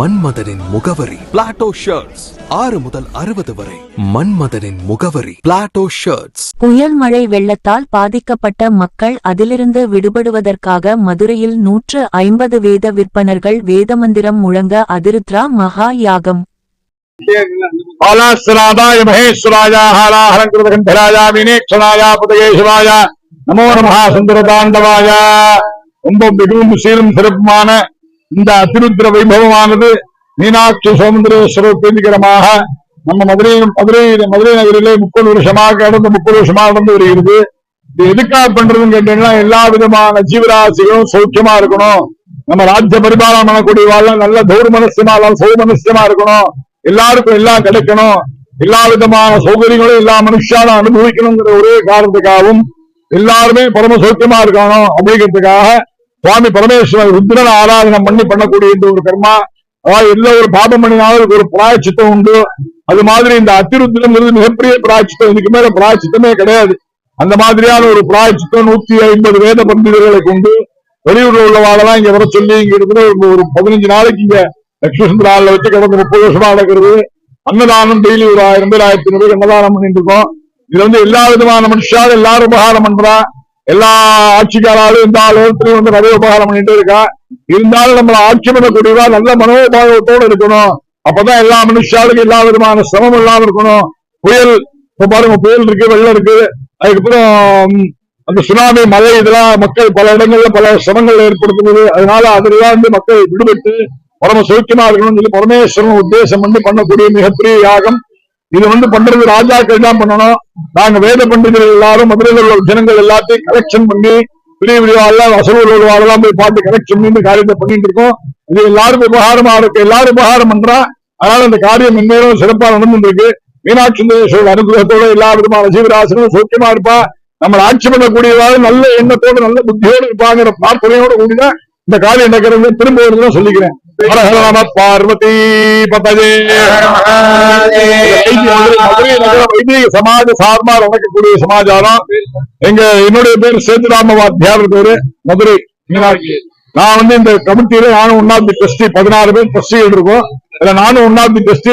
மன்மதனின் முகவரி. Plato shirts ஆறு முதல் அறுபது வரை. மன்மதனின் முகவரி. பிளாட்டோ ஷர்ட்ஸ் புயல் மழை வெள்ளத்தால் பாதிக்கப்பட்ட மக்கள் அதிலிருந்து விடுபடுவதற்காக மதுரையில் நூற்று ஐம்பது வேத விற்பனர்கள் வேதமந்திரம் முழங்க அதிருத்ரா மகா யாகம். நமோ நமஹ சுந்தர தாண்டவாய ரொம்ப மிகவும் சீரும் சிறப்புமான இந்த அதிருத்ர வைபவமானது மீனாட்சி சோமந்திரேஸ்வரர் பிரீதிகரமாக நம்ம மதுரை மதுரை மதுரை நகரிலே முப்பது வருஷமாக கடந்த முப்பது வருஷமாக நடந்து வருகிறது. இது எதுக்காக பண்றதுன்னு கேட்டீங்கன்னா எல்லா விதமான ஜீவராசிகளும் சௌக்கியமா இருக்கணும். நம்ம ராஜ்ய பரிபாலனம் பண்ணக்கூடிய தௌர் நல்ல சௌ மனசியமா இருக்கணும். எல்லாருக்கும் எல்லாம் கிடைக்கணும். எல்லா விதமான சௌகரியங்களும் எல்லா மனுஷாலும் அனுபவிக்கணுங்கிற ஒரே காரணத்துக்காகவும் எல்லாருமே பரம சௌக்கியமா இருக்கணும். அப்படிங்கிறதுக்காக சுவாமி பரமேஸ்வரர் ருத்ரன் ஆராதனம் பண்ணி பண்ணக்கூடிய இந்த ஒரு கர்மா. அதாவது எல்லா ஒரு பாபம் பண்ணினாலும் ஒரு பிராயச்சித்தம் உண்டு. அது மாதிரி இந்த அத்திருத்திரங்கிறது மிகப்பெரிய பிராயச்சித்தம். இதுக்கு மேல பிராயச்சித்தமே கிடையாது. அந்த மாதிரியான ஒரு பிராயச்சித்தம் நூத்தி ஐம்பது வேத பண்டிதர்களை கொண்டு வெளியூர்ல உள்ளவாடெல்லாம் இங்க வர சொல்லி இங்க இருக்கிற ஒரு- பதினஞ்சு நாளைக்கு இங்க லட்சுமி சுந்தரால வச்சு கடந்த முப்பது வருஷமா நடக்கிறது. அன்னதானம் டெய்லி ஒரு ஆயிரம் பேர் ஆயிரத்தி ஐநூறு அன்னதானம் பண்ணிட்டு இருக்கோம். இது வந்து எல்லா விதமான மனுஷாலும் எல்லாரும் உபகாரம் பண்றான் எல்லா ஆட்சிக்காராலும் இந்த ஆலோசனையும் வந்து நிறைய உபகாரம் பண்ணிட்டு இருக்கா. இருந்தாலும் நம்மள ஆட்சி பண்ணக்கூடியவா நல்ல மனோபாவத்தோடு இருக்கணும். அப்பதான் எல்லா மனுஷாளுக்கும் எல்லா விதமான சிரமம் இல்லாம இருக்கணும். புயல் இப்ப பாருங்க புயல் இருக்கு வெள்ளம் இருக்கு. அதுக்கப்புறம் அந்த சுனாமி மழை இதெல்லாம் மக்கள் பல இடங்கள்ல பல சிரமங்கள் ஏற்படுத்துவது அதனால அதெல்லாம் வந்து மக்கள் விடுபட்டு பரம சௌக்கியமா இருக்கணும்னு சொல்லி பரமேஸ்வரன் உத்தேசம் பண்ணி பண்ணக்கூடிய மிகப்பெரிய யாகம் இது வந்து பண்றது ராஜாக்கள் தான் பண்ணணும். நாங்க வேத பண்டிதர்கள் எல்லாரும் மதுரையில் உள்ள ஜனங்கள் எல்லாத்தையும் கலெக்ஷன் பண்ணி பெரிய பெரிய வசூல் எல்லாம் போய் பார்த்து கலெக்ஷன் பண்ணி காரியத்தை பண்ணிட்டு இருக்கோம். இது எல்லாரும் உபகாரமா இருக்கு. எல்லாரும் உபகாரம் பண்றா. அதனால இந்த காரியம் மென்மேலும் சிறப்பா நடந்துட்டு இருக்கு மீனாட்சி சுந்தரேஸ்வரர் அனுகிரகத்தோட எல்லா விதமான ஜீவராசனும் சௌக்கியமா இருப்பா. நம்மளை ஆட்சி பண்ணக்கூடியவாறு நல்ல எண்ணத்தோடு நல்ல புத்தியோடு இருப்பாங்கிற பிரார்த்தனையோட கூடிதான் இந்த காரியம் நடக்கிறது. திரும்ப வருதுன்னு சொல்லிக்கிறேன். ஹர ஹர நம பார்வதி பதஜே. மதுரை நகர வைதிக சமாஜ சார்பா நடக்கக்கூடிய சமாச்சாரம் எங்க என்னுடைய பேர் சேதுராம வாத்தியார் பேரு மதுரை. நான் வந்து இந்த கமிட்டியில நானும் ஒன்னாவது ட்ரஸ்டி பதினாறு பேர் ட்ரஸ்டிகள் இருக்கோம் இதுல நானும் ஒன்னாவது trustee